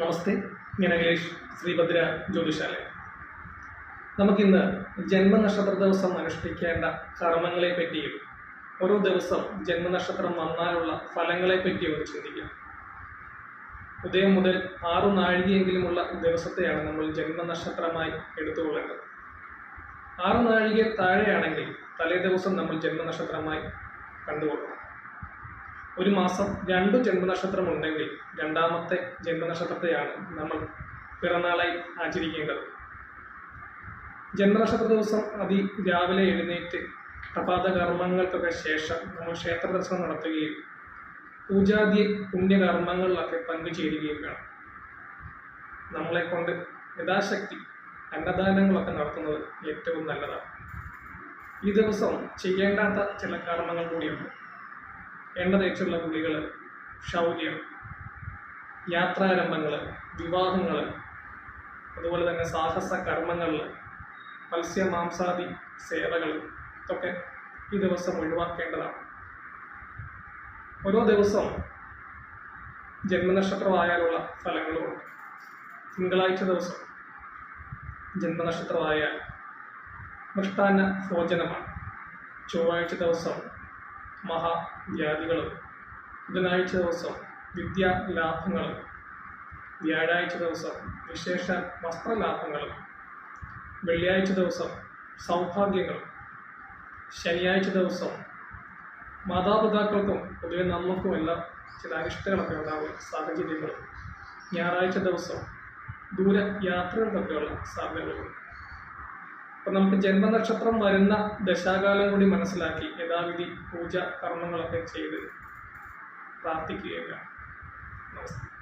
നമസ്തേ ഞാൻ അഖിലേഷ് ശ്രീഭദ്ര ജ്യോതിശാലയം. നമുക്കിന്ന് ജന്മനക്ഷത്ര ദിവസം അനുഷ്ഠിക്കേണ്ട കർമ്മങ്ങളെ പറ്റിയും ഓരോ ദിവസം ജന്മനക്ഷത്രം വന്നാലുള്ള ഫലങ്ങളെ പറ്റിയും ഒന്ന് ചിന്തിക്കാം. ഉദയം മുതൽ ആറു നാഴികയെങ്കിലുമുള്ള ദിവസത്തെയാണ് നമ്മൾ ജന്മനക്ഷത്രമായി എടുത്തുകൊള്ളേണ്ടത്. ആറു നാഴിക താഴെയാണെങ്കിൽ തലേ ദിവസം നമ്മൾ ജന്മനക്ഷത്രമായി കണ്ടുകൊള്ളണം. ഒരു മാസം രണ്ട് ജന്മനക്ഷത്രം ഉണ്ടെങ്കിൽ രണ്ടാമത്തെ ജന്മനക്ഷത്രത്തെയാണ് നമ്മൾ പിറന്നാളായി ആചരിക്കേണ്ടത്. ജന്മനക്ഷത്ര ദിവസം അതി രാവിലെ എഴുന്നേറ്റ് പ്രഭാത കർമ്മങ്ങൾക്കൊക്കെ ശേഷം നമ്മൾ ക്ഷേത്ര ദർശനം നടത്തുകയും പൂജാതി പുണ്യകർമ്മങ്ങളിലൊക്കെ പങ്കുചേരുകയും വേണം. നമ്മളെ കൊണ്ട് യഥാശക്തി അന്നദാനങ്ങളൊക്കെ നടത്തുന്നത് ഏറ്റവും നല്ലതാണ്. ഈ ദിവസം ചെയ്യേണ്ടാത്ത ചില കർമ്മങ്ങൾ കൂടിയുണ്ട്. എണ്ണ തേച്ചുള്ള കുളികൾ ശൗര്യം യാത്രാരംഭങ്ങൾ വിവാഹങ്ങൾ അതുപോലെ തന്നെ സാഹസ കർമ്മങ്ങൾ മത്സ്യമാംസാദി സേവകൾ ഇതൊക്കെ ഈ ദിവസം ഒഴിവാക്കേണ്ടതാണ്. ഓരോ ദിവസം ജന്മനക്ഷത്രമായാലുള്ള ഫലങ്ങളുമുണ്ട് തിങ്കളാഴ്ച ദിവസം ജന്മനക്ഷത്രമായാൽ മൃഷ്ടാന്ന ഭോജനമാണ്. ചൊവ്വാഴ്ച ദിവസം മഹാവ്യാധികളും ബുധനാഴ്ച ദിവസം വിദ്യാലാഭങ്ങളും വ്യാഴാഴ്ച ദിവസം വിശേഷ വസ്ത്രലാഭങ്ങളും വെള്ളിയാഴ്ച ദിവസം സൗഭാഗ്യങ്ങളും ശനിയാഴ്ച ദിവസം മാതാപിതാക്കൾക്കും പൊതുവെ നമുക്കും എല്ലാം ചില അനിഷ്ടങ്ങളൊക്കെ ഉണ്ടാകുന്ന സാഹചര്യങ്ങളും. ഞായറാഴ്ച ദിവസം ദൂര യാത്രകൾക്കൊക്കെയുള്ള സാധ്യതകളുണ്ട് അപ്പം നമുക്ക് ജന്മനക്ഷത്രം വരുന്ന ദശാകാലം കൂടി മനസ്സിലാക്കി യഥാവിധി പൂജ കർമ്മങ്ങളൊക്കെ ചെയ്ത് പ്രാർത്ഥിക്കുകയാണ്. നമസ്തേ.